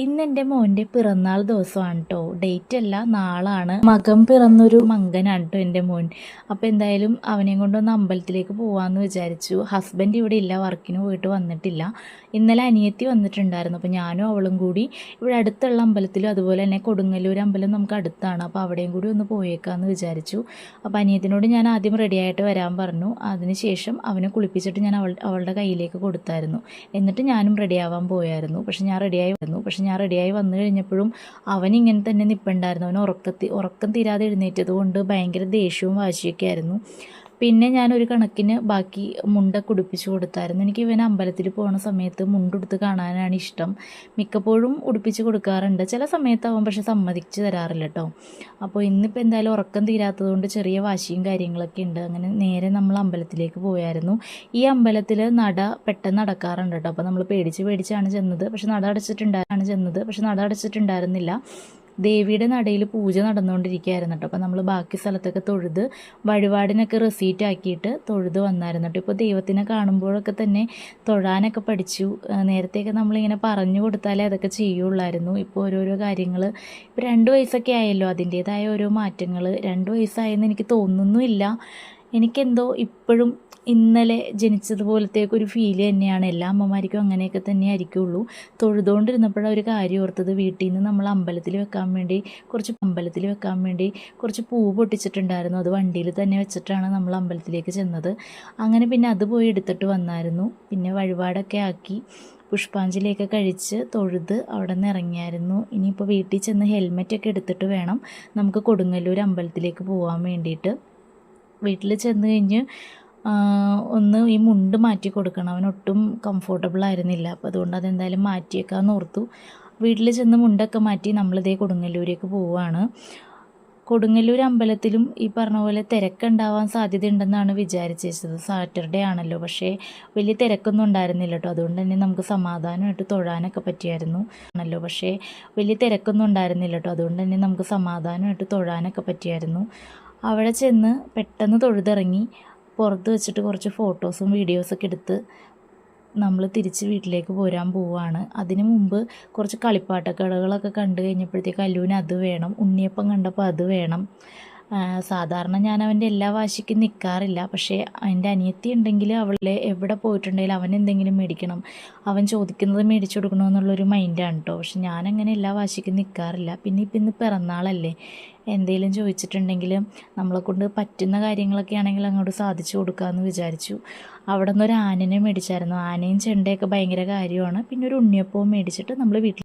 ഇന്ന് എന്റെ മോന്റെ പിറന്നാൾ ദിവസമാണ് കേട്ടോ ഡേറ്റ് അല്ല നാളാണ്. മകം പിറന്നൊരു മങ്കനാണ് കേട്ടോ എന്റെ മോൻ. അപ്പോൾ എന്തായാലും അവനെയും കൊണ്ടൊന്ന് അമ്പലത്തിലേക്ക് പോവാന്ന് വിചാരിച്ചു. ഹസ്ബൻഡ് ഇവിടെ ഇല്ല വർക്കിന് പോയിട്ട് വന്നിട്ടില്ല. ഇന്നലെ അനിയത്തി വന്നിട്ടുണ്ടായിരുന്നു. അപ്പോൾ ഞാനും അവളും കൂടി ഇവിടെ അടുത്തുള്ള അമ്പലത്തിലും അതുപോലെ തന്നെ കൊടുങ്ങല്ലൂർ അമ്പലം നമുക്ക് അടുത്താണ്. അപ്പോൾ അവിടെയും കൂടി ഒന്ന് പോയേക്കാമെന്ന് വിചാരിച്ചു. അപ്പോൾ അനിയത്തിനോട് ഞാൻ ആദ്യം റെഡിയായിട്ട് വരാൻ പറഞ്ഞു. അതിനുശേഷം അവനെ കുളിപ്പിച്ചിട്ട് ഞാൻ അവൾ അവളുടെ കയ്യിലേക്ക് കൊടുത്തായിരുന്നു. എന്നിട്ട് ഞാനും റെഡിയാവാൻ പോയായിരുന്നു. പക്ഷെ ഞാൻ റെഡിയായി വരുന്നു പക്ഷെ ഞാൻ റെഡിയായി വന്നു കഴിഞ്ഞപ്പോഴും അവൻ ഇങ്ങനെ തന്നെ നിൽപ്പുണ്ടായിരുന്നു അവൻ ഉറക്കത്തി ഉറക്കം തീരാതെ എഴുന്നേറ്റത് കൊണ്ട് ഭയങ്കര ദേഷ്യവും വാശിയൊക്കെ ആയിരുന്നു. പിന്നെ ഞാനൊരു കണക്കിന് ബാക്കി മുണ്ട കുടിപ്പിച്ച് കൊടുത്തായിരുന്നു. എനിക്ക് ഇവൻ അമ്പലത്തിൽ പോകുന്ന സമയത്ത് മുണ്ടെടുത്ത് കാണാനാണ് ഇഷ്ടം. മിക്കപ്പോഴും ഉടുപ്പിച്ച് കൊടുക്കാറുണ്ട്. ചില സമയത്ത് അവൻ പക്ഷെ സമ്മതിച്ച് തരാറില്ല കേട്ടോ അപ്പോൾ ഇന്നിപ്പോൾ എന്തായാലും ഉറക്കം തീരാത്തതുകൊണ്ട് ചെറിയ വാശിയും കാര്യങ്ങളൊക്കെ ഉണ്ട്. അങ്ങനെ നേരെ നമ്മൾ അമ്പലത്തിലേക്ക് പോയായിരുന്നു. ഈ അമ്പലത്തിൽ നട പെട്ടെന്ന് നടക്കാറുണ്ട് കേട്ടോ അപ്പോൾ നമ്മൾ പേടിച്ച് പേടിച്ചാണ് ചെന്നത്. പക്ഷെ നട അടച്ചിട്ടുണ്ടായിരുന്നു ചെന്നത്. പക്ഷെ നട അടച്ചിട്ടുണ്ടായിരുന്നില്ല. ദേവിയുടെ നടയിൽ പൂജ നടന്നുകൊണ്ടിരിക്കുകയായിരുന്നു കേട്ടോ അപ്പോൾ നമ്മൾ ബാക്കി സ്ഥലത്തൊക്കെ തൊഴുത് വഴിപാടിനൊക്കെ റെസീറ്റ് ആക്കിയിട്ട് തൊഴുത് വന്നായിരുന്നു കേട്ടോ ഇപ്പോൾ ദൈവത്തിനെ കാണുമ്പോഴൊക്കെ തന്നെ തൊഴാനൊക്കെ പഠിച്ചു. നേരത്തെയൊക്കെ നമ്മളിങ്ങനെ പറഞ്ഞു കൊടുത്താലേ അതൊക്കെ ചെയ്യുള്ളായിരുന്നു. ഇപ്പോൾ ഓരോരോ കാര്യങ്ങൾ ഇപ്പോൾ രണ്ട് വയസ്സൊക്കെ ആയല്ലോ. അതിന്റേതായ ഓരോ മാറ്റങ്ങൾ രണ്ട് വയസ്സായെന്ന് എനിക്ക് തോന്നുന്നുമില്ല. എനിക്കെന്തോ ഇപ്പോഴും ഇന്നലെ ജനിച്ചതുപോലത്തേക്ക് ഒരു ഫീൽ തന്നെയാണ്. എല്ലാ അമ്മമാർക്കും അങ്ങനെയൊക്കെ തന്നെ ആയിരിക്കുള്ളൂ. തൊഴുതുകൊണ്ടിരുന്നപ്പോഴാണ് ഒരു കാര്യം ഓർത്തത്. വീട്ടിൽ നിന്ന് നമ്മൾ അമ്പലത്തിൽ വെക്കാൻ വേണ്ടി കുറച്ച് അമ്പലത്തിൽ വെക്കാൻ വേണ്ടി കുറച്ച് പൂ പൊട്ടിച്ചിട്ടുണ്ടായിരുന്നു. അത് വണ്ടിയിൽ തന്നെ വെച്ചിട്ടാണ് നമ്മൾ അമ്പലത്തിലേക്ക് ചെന്നത്. അങ്ങനെ പിന്നെ അത് പോയി എടുത്തിട്ട് വന്നായിരുന്നു. പിന്നെ വഴിപാടൊക്കെ ആക്കി പുഷ്പാഞ്ജലിയൊക്കെ കഴിച്ച് തൊഴുത് അവിടെ നിന്ന് ഇറങ്ങിയായിരുന്നു. ഇനിയിപ്പോൾ വീട്ടിൽ ചെന്ന് ഹെൽമെറ്റൊക്കെ എടുത്തിട്ട് വേണം നമുക്ക് കൊടുങ്ങല്ലൂർ അമ്പലത്തിലേക്ക് പോകാൻ വേണ്ടിയിട്ട്. വീട്ടിൽ ചെന്ന് കഴിഞ്ഞ് ഒന്ന് ഈ മുണ്ട് മാറ്റി കൊടുക്കണം. അവനൊട്ടും കംഫോർട്ടബിൾ ആയിരുന്നില്ല. അപ്പോൾ അതുകൊണ്ട് അതെന്തായാലും മാറ്റിയേക്കാന്ന് ഓർത്തു. വീട്ടിൽ ചെന്ന് മുണ്ടൊക്കെ മാറ്റി നമ്മളിതേ കൊടുങ്ങല്ലൂരേക്ക് പോവുകയാണ് കൊടുങ്ങല്ലൂർ അമ്പലത്തിലും ഈ പറഞ്ഞ പോലെ തിരക്കുണ്ടാവാൻ സാധ്യതയുണ്ടെന്നാണ് വിചാരിച്ചത് സാറ്റർഡേ ആണല്ലോ. പക്ഷേ വലിയ തിരക്കൊന്നും ഉണ്ടായിരുന്നില്ല കേട്ടോ അതുകൊണ്ട് തന്നെ നമുക്ക് സമാധാനമായിട്ട് തൊഴാനൊക്കെ പറ്റിയായിരുന്നു. ആണല്ലോ. പക്ഷേ വലിയ തിരക്കൊന്നും ഉണ്ടായിരുന്നില്ല കേട്ടോ അതുകൊണ്ട് തന്നെ നമുക്ക് സമാധാനമായിട്ട് തൊഴാനൊക്കെ പറ്റിയായിരുന്നു. അവിടെ ചെന്ന് പെട്ടെന്ന് തൊഴുതിറങ്ങി പുറത്ത് വെച്ചിട്ട് കുറച്ച് ഫോട്ടോസും വീഡിയോസൊക്കെ എടുത്ത് നമ്മൾ തിരിച്ച് വീട്ടിലേക്ക് പോരാൻ പോവുകയാണ് അതിന് മുമ്പ് കുറച്ച് കളിപ്പാട്ടക്കടകളൊക്കെ കണ്ടു കഴിഞ്ഞപ്പോഴത്തേക്ക് അല്ലുവിന് അത് വേണം ഉണ്ണിയപ്പം കണ്ടപ്പോൾ അത് വേണം. സാധാരണ ഞാൻ അവന്റെ എല്ലാ വാശിക്കും നിൽക്കാറില്ല പക്ഷേ എന്റെ അനിയത്തി ഉണ്ടെങ്കിൽ അവളെ എവിടെ പോയിട്ടുണ്ടെങ്കിലും അവൻ എന്തെങ്കിലും മേടിക്കണം. അവൻ ചോദിക്കുന്നത് മേടിച്ചു കൊടുക്കണമെന്നുള്ളൊരു മൈൻഡാണ് കേട്ടോ പക്ഷെ ഞാനങ്ങനെ എല്ലാ വാശിക്കും നിൽക്കാറില്ല പിന്നെ ഇപ്പം ഇന്ന് പിറന്നാളല്ലേ. എന്തെങ്കിലും ചോദിച്ചിട്ടുണ്ടെങ്കിൽ നമ്മളെ കൊണ്ട് പറ്റുന്ന കാര്യങ്ങളൊക്കെ ആണെങ്കിൽ അങ്ങോട്ട് സാധിച്ചു കൊടുക്കാമെന്ന് വിചാരിച്ചു. അവിടെ നിന്ന് ഒരു ആനനെ മേടിച്ചായിരുന്നു. ആനയും ചെണ്ടയൊക്കെ ഭയങ്കര കാര്യമാണ്. പിന്നെ ഒരു ഉണ്ണിയപ്പവും മേടിച്ചിട്ട് നമ്മൾ വീട്ടിൽ